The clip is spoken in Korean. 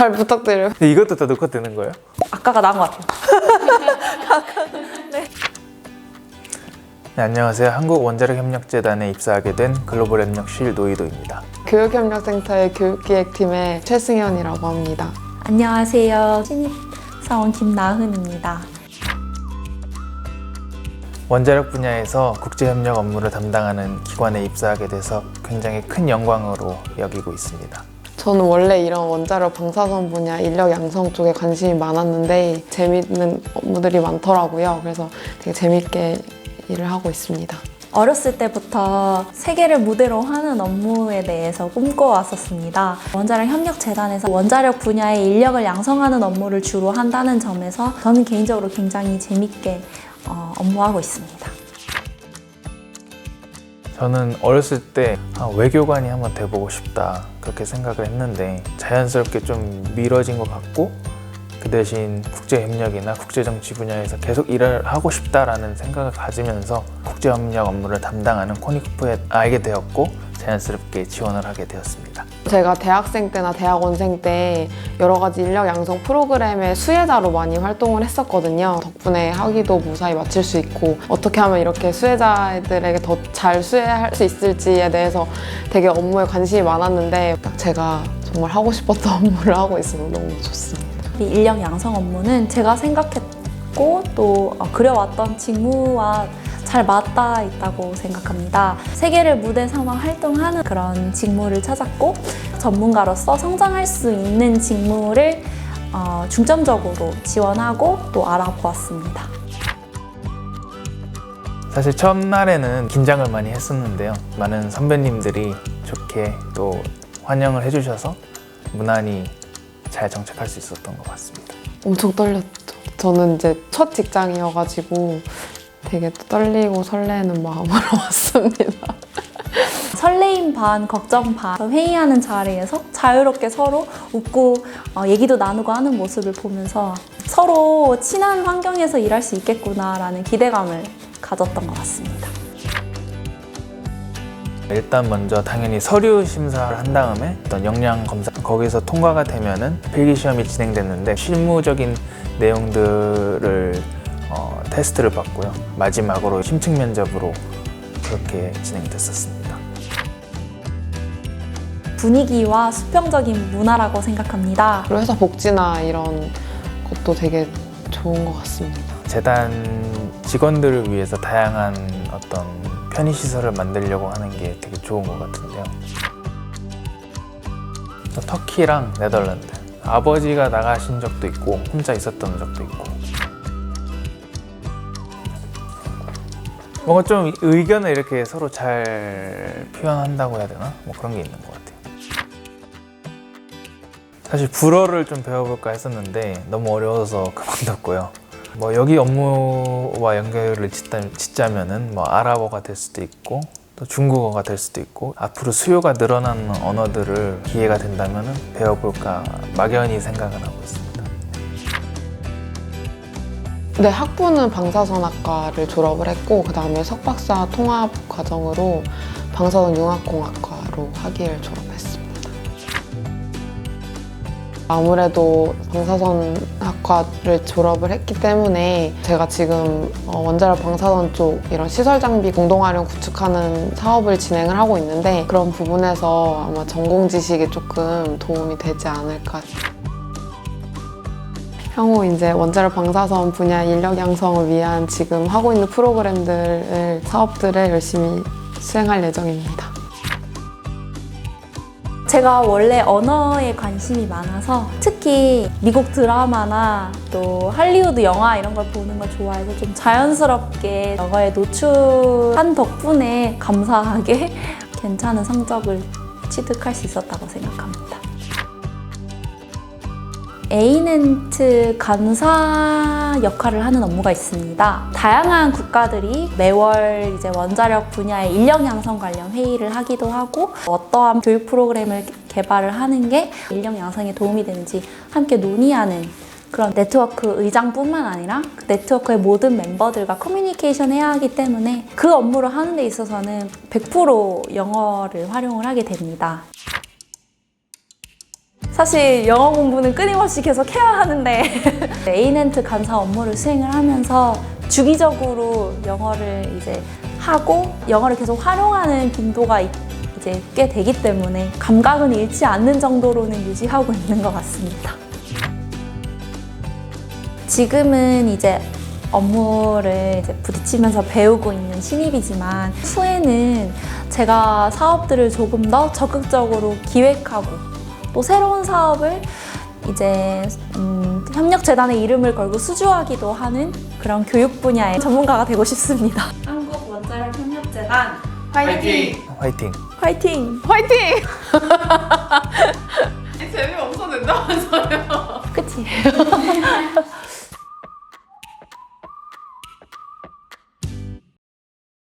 잘 부탁드려요. 근데 이것도 다 녹화 되는 거예요? 아까가 나은 것 같아요. 네, 안녕하세요. 한국원자력협력재단에 입사하게 된 글로벌 협력 실 노이도입니다. 교육협력센터의 교육기획팀의 최승현이라고 합니다. 안녕하세요. 신입사원 김나은입니다. 원자력 분야에서 국제협력 업무를 담당하는 기관에 입사하게 돼서 굉장히 큰 영광으로 여기고 있습니다. 저는 원래 이런 원자력 방사선 분야 인력 양성 쪽에 관심이 많았는데 재밌는 업무들이 많더라고요. 그래서 되게 재밌게 일을 하고 있습니다. 어렸을 때부터 세계를 무대로 하는 업무에 대해서 꿈꿔왔었습니다. 원자력 협력재단에서 원자력 분야의 인력을 양성하는 업무를 주로 한다는 점에서 저는 개인적으로 굉장히 재밌게 어, 업무하고 있습니다. 저는 어렸을 때 아, 외교관이 한번 돼보고 싶다 그렇게 생각을 했는데 자연스럽게 좀 미뤄진 것 같고 그 대신 국제협력이나 국제정치 분야에서 계속 일을 하고 싶다라는 생각을 가지면서 국제협력 업무를 담당하는 코니쿠프에 알게 되었고 자연스럽게 지원을 하게 되었습니다. 제가 대학생 때나 대학원생 때 여러 가지 인력 양성 프로그램의 수혜자로 많이 활동을 했었거든요. 덕분에 학위도 무사히 마칠 수 있고 어떻게 하면 이렇게 수혜자들에게 더 잘 수혜할 수 있을지에 대해서 되게 업무에 관심이 많았는데 딱 제가 정말 하고 싶었던 업무를 하고 있어서 너무 좋습니다. 이 인력 양성 업무는 제가 생각했고 또 어, 그려왔던 직무와 잘 맞닿아 있다고 생각합니다. 세계를 무대 삼아 활동하는 그런 직무를 찾았고 전문가로서 성장할 수 있는 직무를 어, 중점적으로 지원하고 또 알아보았습니다. 사실 첫날에는 긴장을 많이 했었는데요. 많은 선배님들이 좋게 또 환영을 해주셔서 무난히 잘 정착할 수 있었던 것 같습니다. 엄청 떨렸죠. 저는 이제 첫 직장이어가지고 되게 떨리고 설레는 마음으로 왔습니다. 설레임 반, 걱정 반 회의하는 자리에서 자유롭게 서로 웃고 어, 얘기도 나누고 하는 모습을 보면서 서로 친한 환경에서 일할 수 있겠구나라는 기대감을 가졌던 것 같습니다. 일단 먼저 당연히 서류 심사를 한 다음에 어떤 역량 검사 거기서 통과가 되면은 필기 시험이 진행됐는데 실무적인 내용들을 어, 테스트를 받고요. 마지막으로 심층 면접으로 그렇게 진행됐었습니다. 분위기와 수평적인 문화라고 생각합니다. 그리고 회사 복지나 이런 것도 되게 좋은 것 같습니다. 재단 직원들을 위해서 다양한 어떤 편의 시설을 만들려고 하는 게 되게 좋은 것 같은데요. 또 터키랑 네덜란드 아버지가 나가신 적도 있고 혼자 있었던 적도 있고 뭔가 좀 의견을 이렇게 서로 잘 표현한다고 해야 되나? 뭐 그런 게 있는 것 같아요. 사실 불어를 좀 배워볼까 했었는데 너무 어려워서 그만뒀고요. 뭐 여기 업무와 연결을 짓다, 짓자면은 뭐 아랍어가 될 수도 있고 또 중국어가 될 수도 있고 앞으로 수요가 늘어나는 언어들을 기회가 된다면은 배워볼까 막연히 생각은 하고 있습니 네, 학부는 방사선학과를 졸업을 했고 그 다음에 석박사 통합 과정으로 방사선 융합공학과로 학위를 졸업했습니다. 아무래도 방사선학과를 졸업을 했기 때문에 제가 지금 어, 원자력 방사선 쪽 이런 시설 장비 공동 활용 구축하는 사업을 진행을 하고 있는데 그런 부분에서 아마 전공 지식이 조금 도움이 되지 않을까 향후 이제 원자력 방사선 분야 인력 양성을 위한 지금 하고 있는 프로그램들을 사업들을 열심히 수행할 예정입니다. 제가 원래 언어에 관심이 많아서 특히 미국 드라마나 또 할리우드 영화 이런 걸 보는 걸 좋아해서 좀 자연스럽게 영어에 노출한 덕분에 감사하게 괜찮은 성적을 취득할 수 있었다고 생각합니다. 에이넨트 감사 역할을 하는 업무가 있습니다. 다양한 국가들이 매월 이제 원자력 분야의 인력 양성 관련 회의를 하기도 하고 어떠한 교육 프로그램을 개발을 하는 게 인력 양성에 도움이 되는지 함께 논의하는 그런 네트워크 의장뿐만 아니라 그 네트워크의 모든 멤버들과 커뮤니케이션 해야 하기 때문에 그 업무를 하는 데 있어서는 100% 영어를 활용을 하게 됩니다. 사실 영어 공부는 끊임없이 계속 해야 하는데 에이넨트 간사 업무를 수행을 하면서 주기적으로 영어를 이제 하고 영어를 계속 활용하는 빈도가 이- 이제 꽤 되기 때문에 감각은 잃지 않는 정도로는 유지하고 있는 것 같습니다. 지금은 이제 업무를 이제 부딪히면서 배우고 있는 신입이지만 후에는 제가 사업들을 조금 더 적극적으로 기획하고 또 새로운 사업을 이제 음, 협력재단의 이름을 걸고 수주하기도 하는 그런 교육 분야의 전문가가 되고 싶습니다. 한국 원자력 협력재단 화이팅! 화이팅! 화이팅! 화이팅!